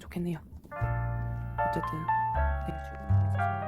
좋겠네요. 어쨌든 내일 전화드리도록 하겠고요.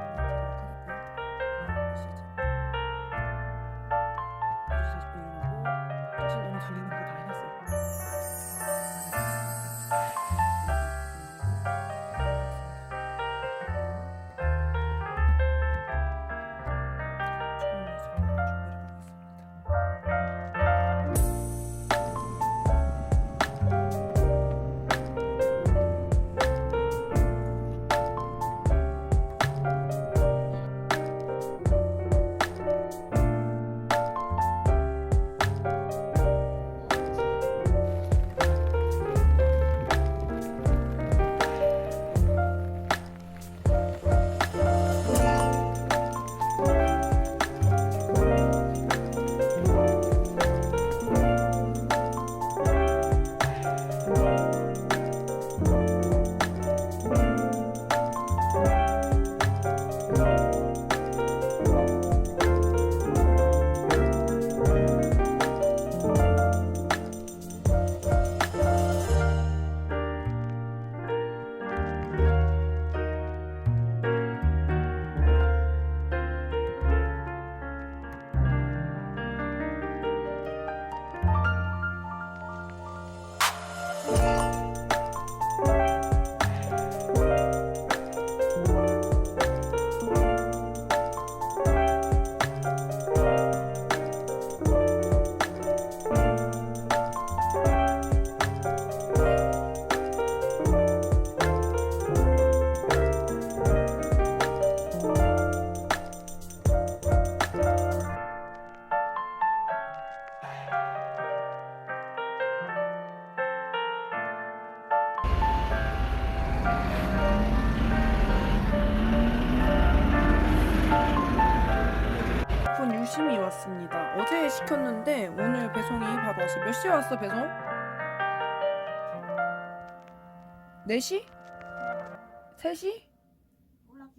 분 유심히 왔습니다. 어제 시켰는데 오늘 배송이 바로 왔어요. 몇 시에 왔어 배송? 4시? 3시?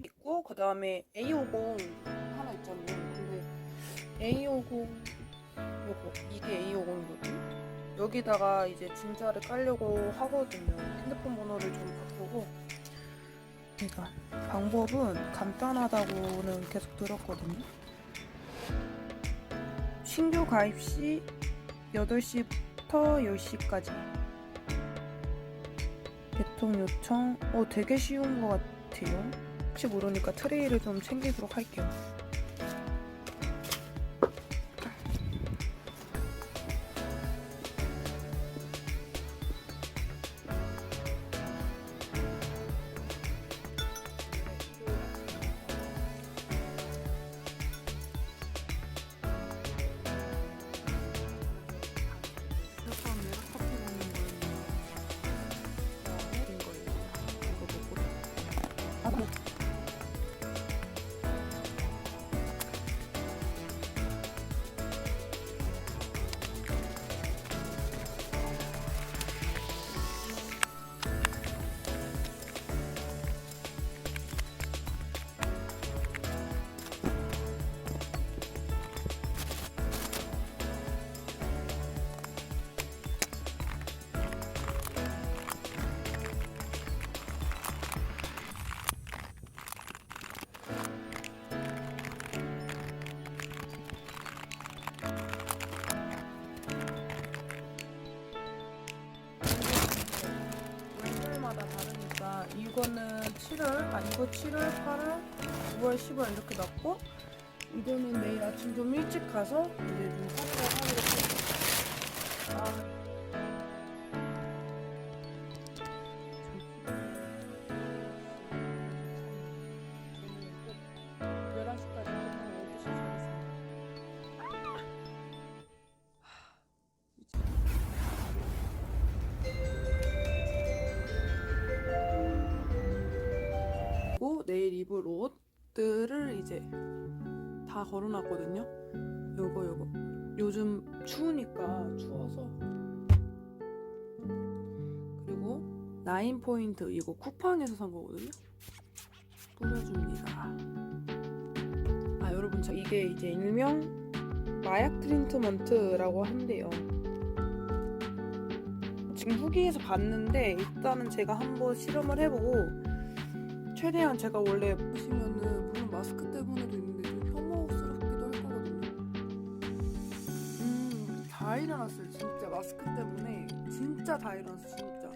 있고 그 다음에 A50 하나 있잖아요. 근데 A50 요거 이게 A50이거든요. 여기다가 이제 진짜를 깔려고 하거든요. 핸드폰 번호를 좀 바꾸고. 그러니까 방법은 간단하다고는 계속 들었거든요. 신규 가입 시 8시부터 10시까지. 개통 요청. 어 되게 쉬운 것 같아요. 혹시 모르니까 트레이를 좀 챙기도록 할게요 월요일마다 다르니까 이거는 7월, 아 이거 7월, 8월, 9월, 10월 이렇게 났고 이거는 내일 아침 좀 일찍 가서 이제 좀 확인을 하기로 했어요. 아. 내일 입을 옷들을 이제 다 걸어놨거든요. 요거 요거. 요즘 추우니까 추워서. 그리고 나인 포인트 이거 쿠팡에서 산 거거든요. 뿌려줍니다. 아 여러분 저 이게 이제 일명 마약 트리트먼트라고 한대요. 지금 후기에서 봤는데 일단은 제가 한번 실험을 해보고 최대한 제가 원래 보시면은 물론 마스크 때문에도 있는데 좀 혐오스럽기도 할 거거든요. 음, 다 일어났어요 진짜 마스크 때문에 진짜 다 일어났어 진짜.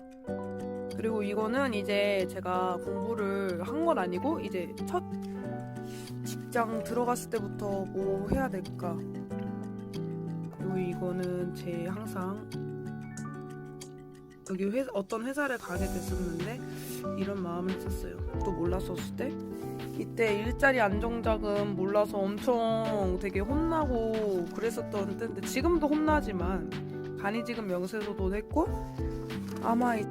그리고 이거는 이제 제가 공부를 한 건 아니고 이제 첫 직장 들어갔을 때부터 뭐 해야 될까. 그리고 이거는 제 항상 여기 회, 어떤 회사를 가게 됐었는데 이런 마음을 했었어요. 또 몰랐었을 때 이때 일자리 안정자금 몰라서 엄청 되게 혼나고 그랬었던 때인데 지금도 혼나지만 간이지금 명세서도 했고 아마 이-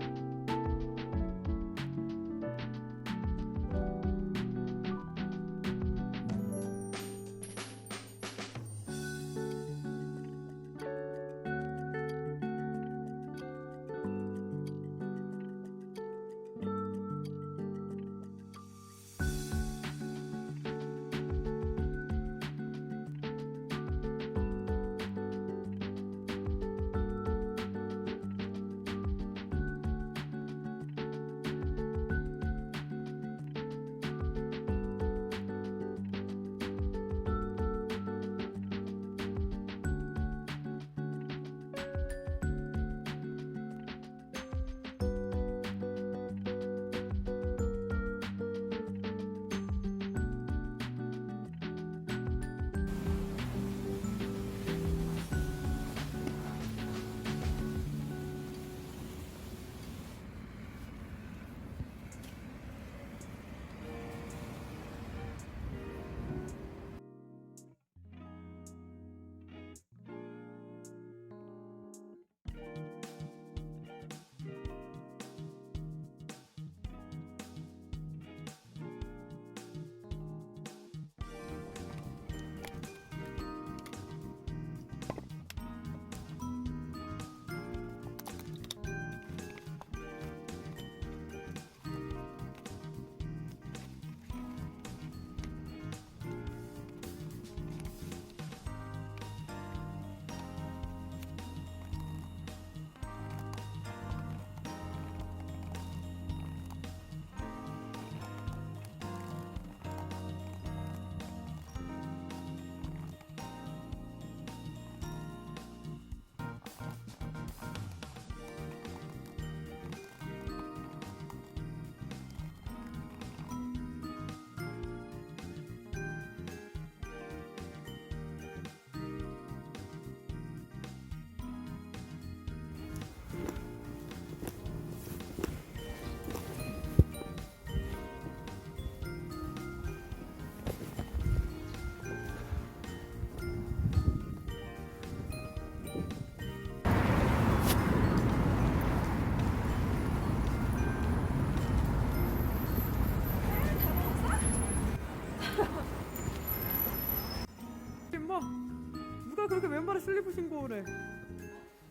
그렇게 왼발에 슬리퍼 신고 오래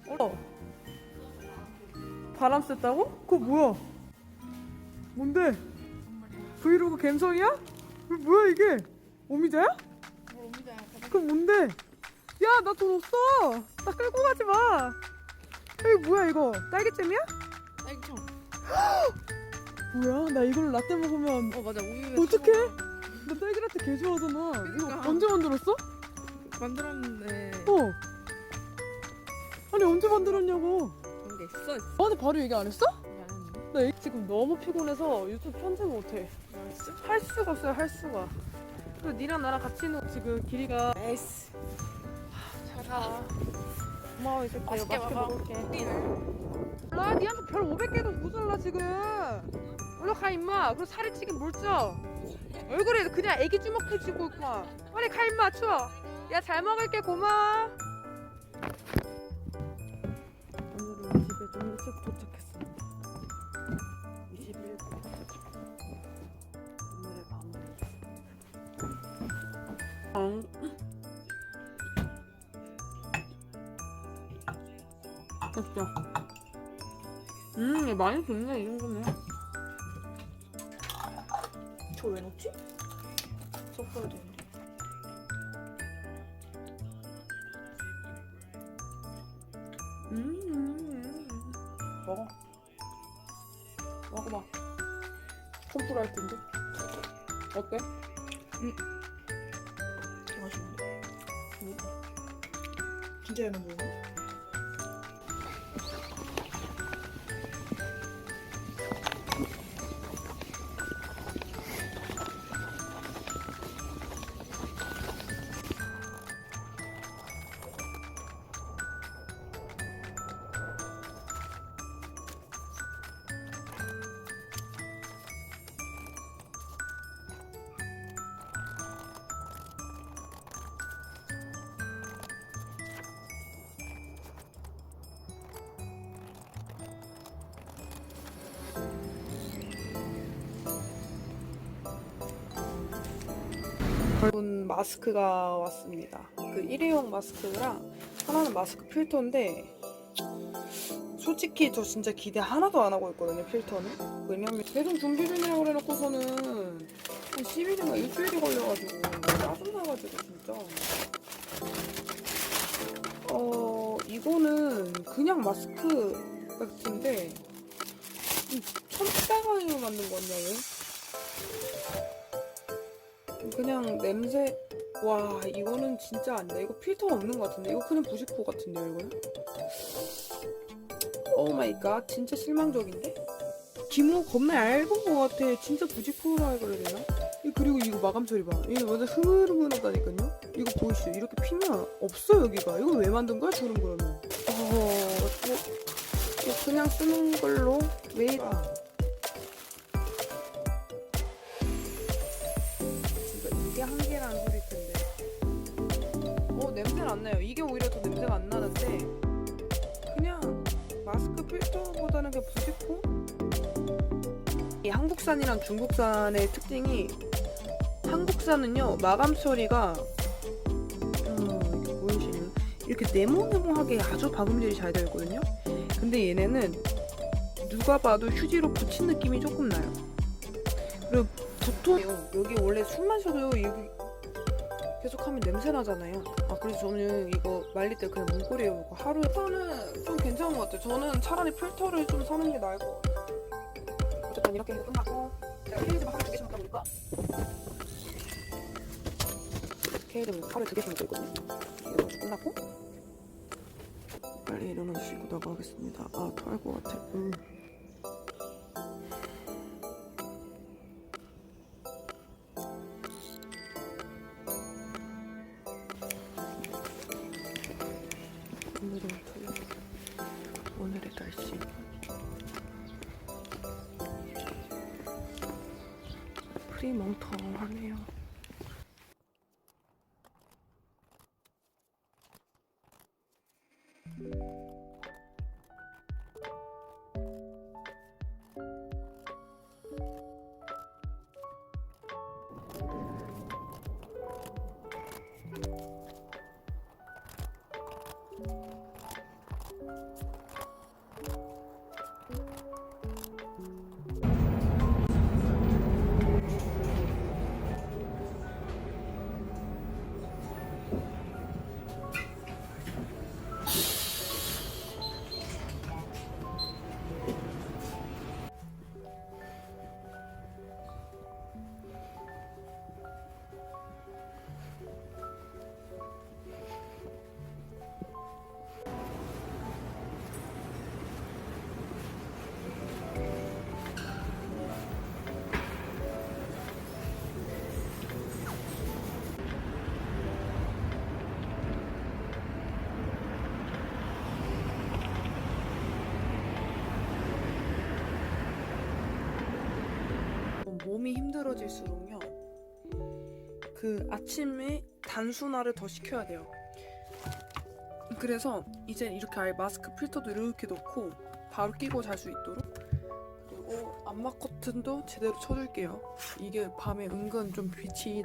어 바람 쐈다고? 그거 뭐야 뭔데 브이로그 갬성이야? 이거 뭐야 이게 오미자야? 그건 뭔데 야 나 돈 없어 나 끌고 가지 마 이거 뭐야 이거 딸기잼이야? 딸기청. 뭐야 나 이걸로 라떼 먹으면 어 맞아 우유에 어떡해? 나 딸기라떼 개 좋아하잖아 이거 그러니까. 언제 만들었어? 만들었는데. 어. 아니 언제 만들었냐고. 그런 게 있어 있어. 너한테 바로 얘기 안 했어? 나는 나 이- 지금 너무 피곤해서 유튜브 편집 못해? 할 수가 없어요 할 수가. 그리고 니랑 나랑 같이 있는 지금 길이가. 에이스. 자 고마워 이 새끼 맛있게 맛있게 먹어. 먹을게. 몰라 니한테 별 500개도 모자라 지금. 올라가 임마. 그리고 살이 찌긴 뭘 쪄. 얼굴에 그냥 애기 주먹 해지고 있구만 빨리 가 임마. 추워 야 잘 먹을게 고마워 오늘은 집에 좀 일찍 도착했습니다 21분 오늘의 마무리 어. 됐죠 음 많이 좋네 이 정도면 저 왜 넣지? 음, 음, 음, 먹어. 먹어봐. 콤프라 할 텐데. 어때? 음. 음. 맛있는데. 음. 진짜 얘만 먹어. 네. 결국은 마스크가 왔습니다. 그 일회용 마스크랑 하나는 마스크 필터인데 솔직히 저 진짜 기대 하나도 안 하고 있거든요 필터는 왜냐면 계속 준비 중이라고 그래놓고서는 한 10일인가 일주일이 걸려가지고 짜증나가지고 진짜 어 이거는 그냥 마스크 같은데 천대강으로 만든 거냐 얘? 그냥 냄새 와 이거는 진짜 안돼. 이거 필터 없는 것 같은데. 이거 그냥 부식포 같은데요 이거는? 오 마이 갓. 진짜 실망적인데? 기모 겁나 얇은 것 같아. 진짜 부식포라 그래야 되나? 이- 그리고 이거 마감 처리 봐. 이거 완전 흐물흐물하다니까요? 이거 보이시죠? 이렇게 피면 없어 여기가. 이거 왜 만든 거야 저는 그러면? 어 이거 그냥 쓰는 걸로. 왜? 이래 한계라는 소리일 텐데. 어 냄새는 안 나요. 이게 오히려 더 냄새가 안 나는데 그냥 마스크 필터보다는 그냥 부직포? 이 한국산이랑 중국산의 특징이 한국산은요 마감 처리가 어, 이렇게 보이시는 이렇게 네모네모하게 아주 박음질이 잘 되어 있거든요. 근데 얘네는 누가 봐도 휴지로 붙인 느낌이 조금 나요. 보통 여기 원래 숨 마셔도 여기 계속하면 냄새 나잖아요. 아 그래서 저는 이거 말릴 때 그냥 문고리에 오고 하루에 필터는 좀 괜찮은 것 같아요. 저는 차라리 필터를 좀 사는 게 나을 것 같아요. 어쨌든 이렇게 끝났고 제가 케이지 하루 두 개씩 먹다 보니까 케이지를 하루에 두 개씩 먹고 있거든요. 이거 끝났고 빨리 일어나시고 나가겠습니다. 아 토할 것 같아. 음. 오늘은. 오늘의 날씨. 풀이 멍텅하네요. 몸이 힘들어질수록요. 그 아침에 단순화를 더 시켜야 돼요. 그래서 이제 이렇게 아예 마스크 필터도 이렇게 넣고 바로 끼고 잘 수 있도록 그리고 안마 커튼도 제대로 쳐줄게요. 이게 밤에 은근 좀 빛이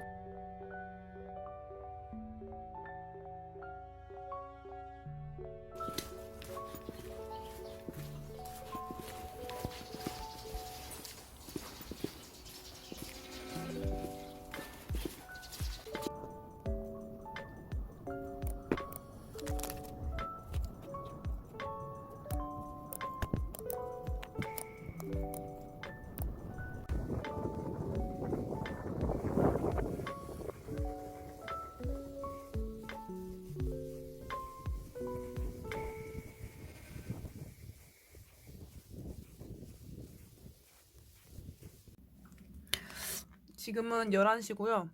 지금은 11시고요.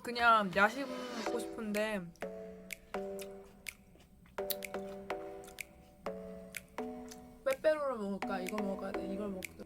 그냥 야식 먹고 싶은데 빼빼로를 먹을까? 이거 먹어야 돼. 이걸 먹자.